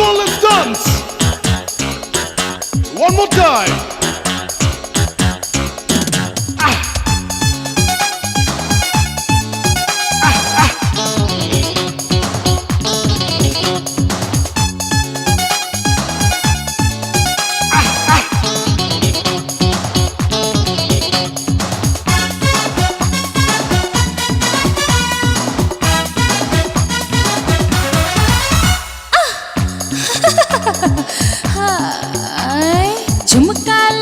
smallest dance. One more time.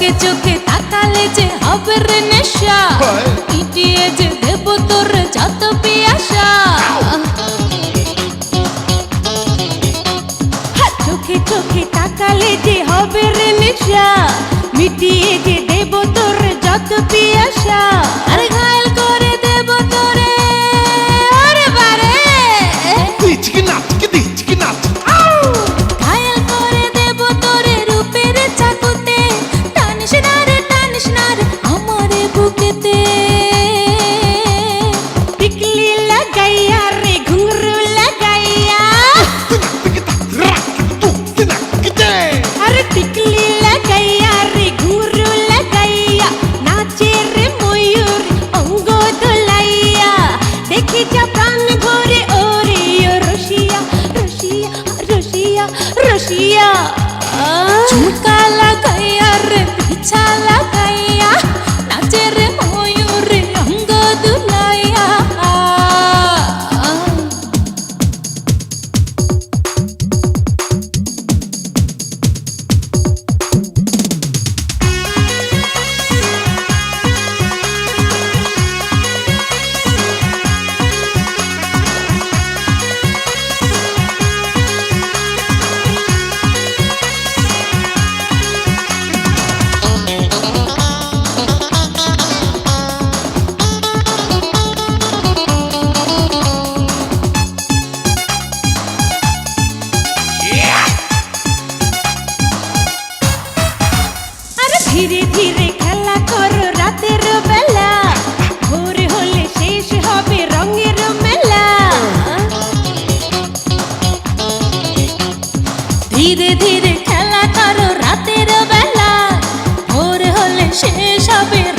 চোখে চোখে তাকালে যে হবের নেশা। পিটিয়ে যে দেব তোর যত পিয়াসা। হ্যাঁ, চোখে চোখে তাকালে যে হবের নেশা। মিটিয়ে যে দেব তোর যত পিয়াসা। আর গায়ে திட்டில்ல கையா রাতের বেলা ভোর হলে শেষ হবে